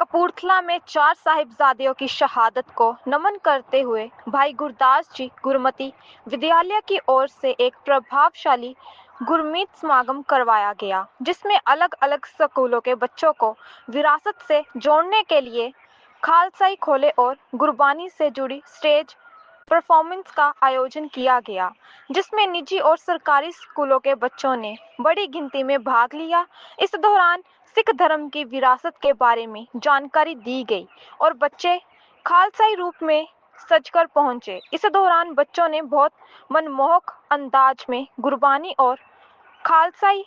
कपूरथला में चार साहिबजादियों की शहादत को नमन करते हुए भाई गुरदास जी गुरमती विद्यालय की ओर से एक प्रभावशाली गुरमीत समागम करवाया गया, जिसमें अलग अलग स्कूलों के बच्चों को विरासत से जोड़ने के लिए खालसाई खोले और गुरबानी से जुड़ी स्टेज परफॉर्मेंस का आयोजन किया गया, जिसमें निजी और सरकारी स्कूलों के बच्चों ने बड़ी गिनती में भाग लिया। इस दौरान सिख धर्म की विरासत के बारे में जानकारी दी गई और बच्चे खालसाई रूप में सजकर पहुँचे। इस दौरान बच्चों ने बहुत मनमोहक अंदाज में गुरबानी और खालसाई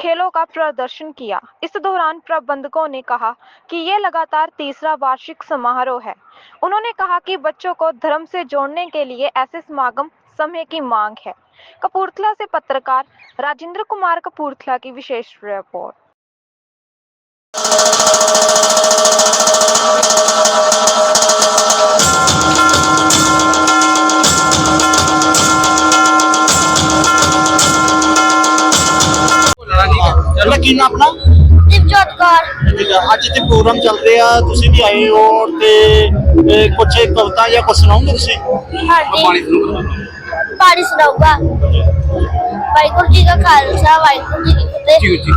खेलों का प्रदर्शन किया। इस दौरान प्रबंधकों ने कहा कि ये लगातार तीसरा वार्षिक समारोह है। उन्होंने कहा कि बच्चों को धर्म से जोड़ने के लिए ऐसे समागम समय की मांग है। कपूरथला से पत्रकार राजेंद्र कुमार कपूरथला की विशेष रिपोर्ट। ਕੀ ਨਾਮ ਆਪਣਾ? ਦਿਵਜੋਤ ਕੌਰ। ਅੱਜ ਤੇ ਪ੍ਰੋਗਰਾਮ ਚੱਲ ਰਿਹਾ ਤੁਸੀਂ ਵੀ ਆਏ ਹੋ ਤੇ ਇਹ ਕੁਛ ਕਵਿਤਾ ਜਾਂ ਕੁਛ ਸੁਣਾਓਗੇ ਤੁਸੀਂ? ਹਾਂਜੀ। ਪਾਣੀ ਸੁਣਾਊਗਾ। ਵਾਹਿਗੁਰੂ ਜੀ ਕਾ ਖਾਲਸਾ ਵਾਹਿਗੁਰੂ ਜੀ ਕੀ ਫਤਿਹ। ਜੀ ਜੀ।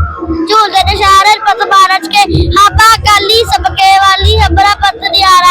ਝੂਲਦੇ ਨਸ਼ਾਰੇ ਪਤ ਬਾਰਜ ਕੇ ਹਾਬਾ ਕਾਲੀ ਸਬਕੇ ਵਾਲੀ ਹਬਰਾ ਪਤ ਨਿਆਰਾ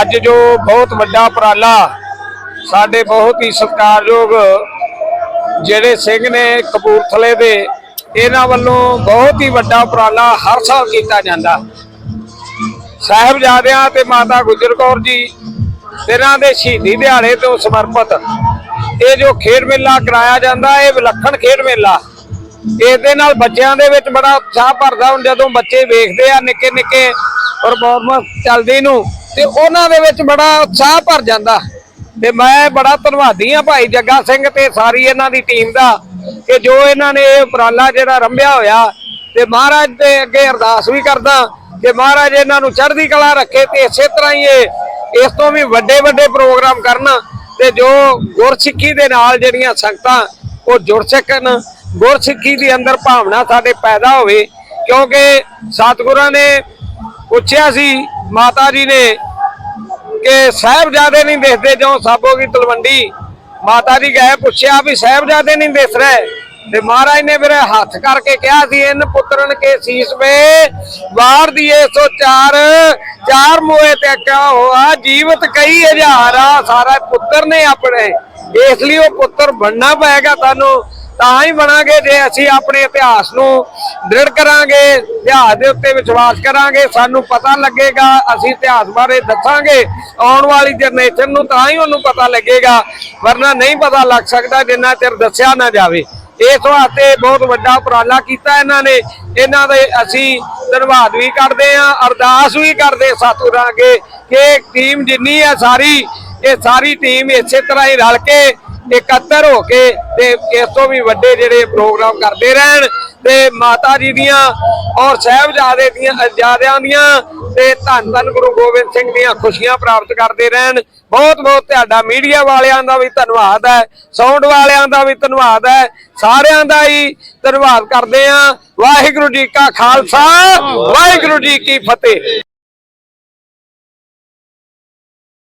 ਅੱਜ ਜੋ ਬਹੁਤ ਵੱਡਾ ਉਪਰਾਲਾ ਸਾਡੇ ਬਹੁਤ ਹੀ ਸਤਿਕਾਰਯੋਗ ਜਿਹੜੇ ਸਿੰਘ ਨੇ ਕਪੂਰਥਲੇ ਦੇ, ਇਹਨਾਂ ਵੱਲੋਂ ਬਹੁਤ ਹੀ ਵੱਡਾ ਉਪਰਾਲਾ ਹਰ ਸਾਲ ਕੀਤਾ ਜਾਂਦਾ। ਸਾਹਿਬਜ਼ਾਦਿਆਂ ਤੇ ਮਾਤਾ ਗੁਜਰ ਕੌਰ ਜੀ ਇਹਨਾਂ ਦੇ ਸ਼ਹੀਦੀ ਦਿਹਾੜੇ ਤੋਂ ਸਮਰਪਿਤ। ਇਹ ਜੋ ਖੇਡ ਮੇਲਾ ਕਰਾਇਆ ਜਾਂਦਾ, ਇਹ ਵਿਲੱਖਣ ਖੇਡ ਮੇਲਾ। ਇਹਦੇ ਨਾਲ ਬੱਚਿਆਂ ਦੇ ਵਿੱਚ ਬੜਾ ਉਤਸ਼ਾਹ ਭਰਦਾ ਹੁਣ ਜਦੋਂ ਬੱਚੇ ਵੇਖਦੇ ਆ ਨਿੱਕੇ ਨਿੱਕੇ ਪਰਫਾਰਮੈਂਸ ਚੱਲਦੀ ਨੂੰ। ਤੇ ਉਹਨਾਂ ਦੇ ਵਿੱਚ ਬੜਾ ਉਤਸ਼ਾਹ ਭਰ ਜਾਂਦਾ। ਤੇ ਮੈਂ ਬੜਾ ਧੰਨਵਾਦੀ ਆ ਭਾਈ ਜੱਗਾ ਸਿੰਘ ਤੇ ਸਾਰੀ ਇਹਨਾਂ ਦੀ ਟੀਮ ਦਾ, ਕਿ ਜੋ ਇਹਨਾਂ ਨੇ ਇਹ ਉਪਰਾਲਾ ਜਿਹੜਾ ਰੰਭਿਆ ਹੋਇਆ, ਤੇ ਮਹਾਰਾਜ ਦੇ ਅੱਗੇ ਅਰਦਾਸ ਵੀ ਕਰਦਾ, ਕਿ ਮਹਾਰਾਜ ਇਹਨਾਂ ਨੂੰ ਚੜ੍ਹਦੀ ਕਲਾ ਰੱਖੇ ਤੇ ਇਸੇ ਤਰ੍ਹਾਂ ਹੀ ਇਹ, ਇਸ ਤੋਂ ਵੀ ਵੱਡੇ ਵੱਡੇ ਪ੍ਰੋਗਰਾਮ ਕਰਨ ਤੇ ਜੋ ਗੁਰਸਿੱਖੀ ਦੇ ਨਾਲ ਜਿਹੜੀਆਂ ਸੰਗਤਾਂ, ਉਹ ਜੁੜ ਸਕਣ। ਗੁਰਸਿੱਖੀ ਦੇ ਅੰਦਰ ਭਾਵਨਾ ਸਾਡੇ ਪੈਦਾ ਹੋਵੇ, ਕਿਉਂਕਿ ਸਤਿਗੁਰਾਂ ਨੇ ਪੁੱਛਿਆ ਸੀ, ਮਾਤਾ ਜੀ ਨੇ ਕਿ ਸਾਹਿਬਜ਼ਾਦੇ ਨਹੀਂ ਦਿਖਦੇ ਜੋ ਸਾਬੋ ਕੀ ਤਲਵੰਡੀ। ਮਾਤਾ ਜੀ ਗਏ ਪੁੱਛਿਆ ਵੀ ਸਾਹਿਬਜ਼ਾਦੇ ਨਹੀਂ ਦਿਸ ਰਹੇ। ਤੇ ਮਹਾਰਾਜ ਨੇ ਮੇਰੇ ਹੱਥ ਕਰਕੇ ਕਿਹਾ ਸੀ, ਇਨ ਪੁੱਤਰਨ ਕੇ ਸੀਸ ਵੇ ਵਾਰ ਦੀਏ ਸੋ ਚਾਰ ਚਾਰ ਮੋਏ ਤੇ ਕਿਆ ਹੋਆ? ਜੀਵਤ ਕਈ ਹਜ਼ਾਰ ਆ ਸਾਰਾ ਪੁੱਤਰ ਨੇ ਆਪਣੇ। ਇਸ ਲਈ ਉਹ ਪੁੱਤਰ ਬਣਨਾ ਪਏਗਾ ਤੁਹਾਨੂੰ ਤਾਂ ਹੀ ਬਣਾਂਗੇ ਜੇ ਅਸੀਂ ਆਪਣੇ ਇਤਿਹਾਸ ਨੂੰ ਦ੍ਰਿੜ ਕਰਾਂਗੇ, ਇਤਿਹਾਸ ਦੇ ਉੱਤੇ ਵਿਸ਼ਵਾਸ ਕਰਾਂਗੇ, ਸਾਨੂੰ ਪਤਾ ਲੱਗੇਗਾ, ਅਸੀਂ ਇਤਿਹਾਸ ਬਾਰੇ ਦੱਸਾਂਗੇ, ਆਉਣ ਵਾਲੀ ਜਨਰੇਸ਼ਨ ਨੂੰ ਤਾਂ ਹੀ ਉਹਨੂੰ ਪਤਾ ਲੱਗੇਗਾ। ਵਰਨਾ ਨਹੀਂ ਪਤਾ ਲੱਗ ਸਕਦਾ ਜਿੰਨਾ ਚਿਰ ਦੱਸਿਆ ਨਾ ਜਾਵੇ। ਇਸ ਵਾਸਤੇ ਬਹੁਤ ਵੱਡਾ ਉਪਰਾਲਾ ਕੀਤਾ ਇਹਨਾਂ ਨੇ। ਇਹਨਾਂ ਦੇ ਅਸੀਂ ਧੰਨਵਾਦ ਵੀ ਕਰਦੇ ਆਂ ਅਰਦਾਸ ਵੀ ਕਰਦੇ ਸਤਿਗੁਰਾਂ ਅੱਗੇ ਕਿ ਟੀਮ ਜਿੰਨੀ ਹੈ ਸਾਰੀ, ਇਹ ਸਾਰੀ ਟੀਮ ਇਸੇ ਤਰ੍ਹਾਂ ਹੀ ਰਲ ਕੇ ਇਕੱਤਰ ਹੋ ਕੇ ਤੇ ਇਸ ਤੋਂ ਵੀ ਵੱਡੇ ਜਿਹੜੇ ਪ੍ਰੋਗਰਾਮ ਕਰਦੇ ਰਹਿਣ ਤੇ ਮਾਤਾ ਜੀ ਦੀਆਂ ਔਰ ਸਾਹਿਬਜ਼ਾਦੇ ਦੀਆਂ ਅਜਾਦਿਆਂ ਦੀਆਂ ਤੇ ਧੰਨ ਧੰਨ ਗੁਰੂ ਗੋਬਿੰਦ ਸਿੰਘ ਦੀਆਂ ਖੁਸ਼ੀਆਂ ਪ੍ਰਾਪਤ ਕਰਦੇ ਰਹਿਣ। ਬਹੁਤ ਬਹੁਤ ਤੁਹਾਡਾ ਮੀਡੀਆ ਵਾਲਿਆਂ ਦਾ ਵੀ ਧੰਨਵਾਦ ਹੈ, ਸਾਊਂਡ ਵਾਲਿਆਂ ਦਾ ਵੀ ਧੰਨਵਾਦ ਹੈ। ਸਾਰਿਆਂ ਦਾ ਹੀ ਧੰਨਵਾਦ ਕਰਦੇ ਆਂ ਵਾਹਿਗੁਰੂ ਜੀ ਕਾ ਖਾਲਸਾ, ਵਾਹਿਗੁਰੂ ਜੀ ਕੀ ਫਤਿਹ।